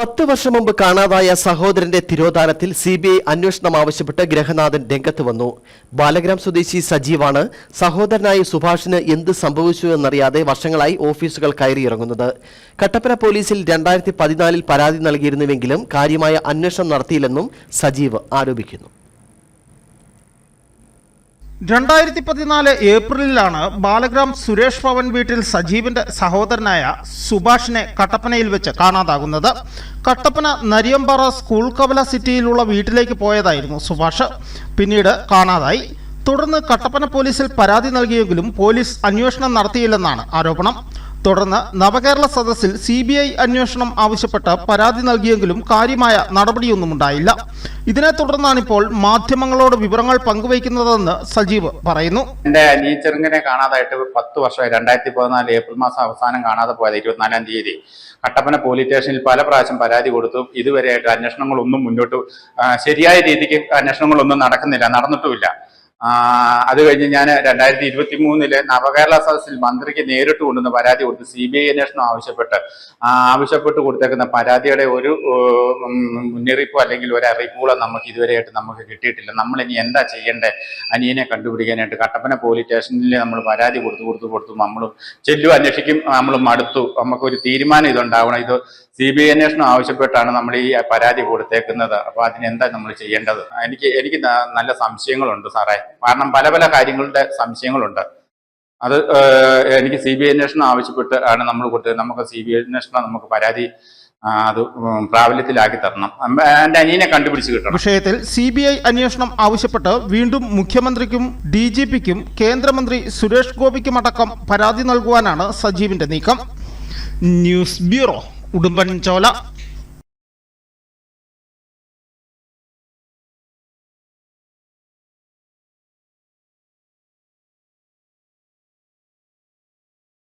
പത്ത് വർഷം മുമ്പ് കാണാതായ സഹോദരന്റെ തിരോധാനത്തിൽ സി ബി ഐ അന്വേഷണം ആവശ്യപ്പെട്ട് ഗ്രഹനാഥൻ രംഗത്ത് വന്നു. ബാലഗ്രാം സ്വദേശി സജീവാണ്. സഹോദരനായ സുഭാഷിന് എന്ത് സംഭവിച്ചു എന്നറിയാതെ വർഷങ്ങളായി ഓഫീസുകൾ കയറിയിറങ്ങുന്നത്. കട്ടപ്പന പോലീസിൽ രണ്ടായിരത്തി പതിനാലിൽ പരാതി നൽകിയിരുന്നുവെങ്കിലും കാര്യമായ അന്വേഷണം നടത്തിയില്ലെന്നും സജീവ് ആരോപിക്കുന്നു. രണ്ടായിരത്തി പതിനാല് ഏപ്രിലിലാണ് ബാലഗ്രാം സുരേഷ് ഭവൻ വീട്ടിൽ സജീവിന്റെ സഹോദരനായ സുഭാഷിനെ കട്ടപ്പനയിൽ വെച്ച് കാണാതാകുന്നത്. കട്ടപ്പന നരിയമ്പാറ സ്കൂൾ കവല സിറ്റിയിലുള്ള വീട്ടിലേക്ക് പോയതായിരുന്നു സുഭാഷ്. പിന്നീട് കാണാതായി. തുടർന്ന് കട്ടപ്പന പോലീസിൽ പരാതി നൽകിയെങ്കിലും പോലീസ് അന്വേഷണം നടത്തിയില്ലെന്നാണ് ആരോപണം. തുടർന്ന് നവകേരള സദസ്സിൽ സി ബി ഐ അന്വേഷണം ആവശ്യപ്പെട്ട് പരാതി നൽകിയെങ്കിലും കാര്യമായ നടപടിയൊന്നും ഉണ്ടായില്ല. ഇതിനെ തുടർന്നാണിപ്പോൾ മാധ്യമങ്ങളോട് വിവരങ്ങൾ പങ്കുവയ്ക്കുന്നതെന്ന് സജീവ് പറയുന്നു. എന്റെ നീച്ചെറുങ്ങനെ കാണാതായിട്ട് പത്ത് വർഷമായി. രണ്ടായിരത്തി പതിനാല് ഏപ്രിൽ മാസം അവസാനം കാണാതെ പോയത് ഇരുപത്തിനാലാം തീയതി. കട്ടപ്പന പോലീസ് സ്റ്റേഷനിൽ പല പ്രാവശ്യം പരാതി കൊടുത്തു. ഇതുവരെയായിട്ട് അന്വേഷണങ്ങളൊന്നും മുന്നോട്ട് ശരിയായ രീതിക്ക് അന്വേഷണങ്ങളൊന്നും നടക്കുന്നില്ല നടന്നിട്ടുമില്ല. അത് കഴിഞ്ഞ് ഞാൻ രണ്ടായിരത്തി ഇരുപത്തി മൂന്നിൽ നവകേരള സദസ്സിൽ മന്ത്രിക്ക് നേരിട്ട് കൊണ്ടുവന്ന് പരാതി കൊടുത്ത് സി ബി ഐ അന്വേഷണം ആവശ്യപ്പെട്ട് ആവശ്യപ്പെട്ട് കൊടുത്തേക്കുന്ന പരാതിയുടെ ഒരു മുന്നറിയിപ്പോ അല്ലെങ്കിൽ ഒരു അറിയിപ്പുകളോ നമുക്ക് ഇതുവരെയായിട്ട് നമുക്ക് കിട്ടിയിട്ടില്ല. നമ്മൾ ഇനി എന്താ ചെയ്യേണ്ടത് അനിയനെ കണ്ടുപിടിക്കാനായിട്ട് കട്ടപ്പന പോലീസ് സ്റ്റേഷനിൽ നമ്മൾ പരാതി കൊടുത്തു കൊടുത്തു കൊടുത്തു നമ്മൾ ചെല്ലും അന്വേഷിക്കും നമ്മൾ മടുത്തു. നമുക്കൊരു തീരുമാനം ഇതുണ്ടാവണം. ഇത് സി ബി ഐ അന്വേഷണം ആവശ്യപ്പെട്ടാണ് നമ്മൾ ഈ പരാതി കൊടുത്തേക്കുന്നത്. അപ്പോൾ അതിനെന്താ നമ്മൾ ചെയ്യേണ്ടത്? എനിക്ക് എനിക്ക് നല്ല സംശയങ്ങളുണ്ട് സാറേ. കാരണം പല പല കാര്യങ്ങളുടെ സംശയങ്ങളുണ്ട്. അത് എനിക്ക് സി ബി ഐ അന്വേഷണം ആവശ്യപ്പെട്ട് ആണ് നമ്മൾ കൊടുത്തത്. നമുക്ക് സി ബി ഐ അന്വേഷണം നമുക്ക് പരാതി അത് പ്രാബല്യത്തിലാക്കി തരണം. എന്റെ അനിയനെ കണ്ടുപിടിച്ച് കിട്ടണം. വിഷയത്തിൽ സി ബി ഐ അന്വേഷണം ആവശ്യപ്പെട്ട് വീണ്ടും മുഖ്യമന്ത്രിക്കും ഡി ജി പിക്കും കേന്ദ്രമന്ത്രി സുരേഷ് ഗോപിക്കുമടക്കം പരാതി നൽകുവാനാണ് സജീവിന്റെ നീക്കം. News bureau. ഉടുമ്പൻചോല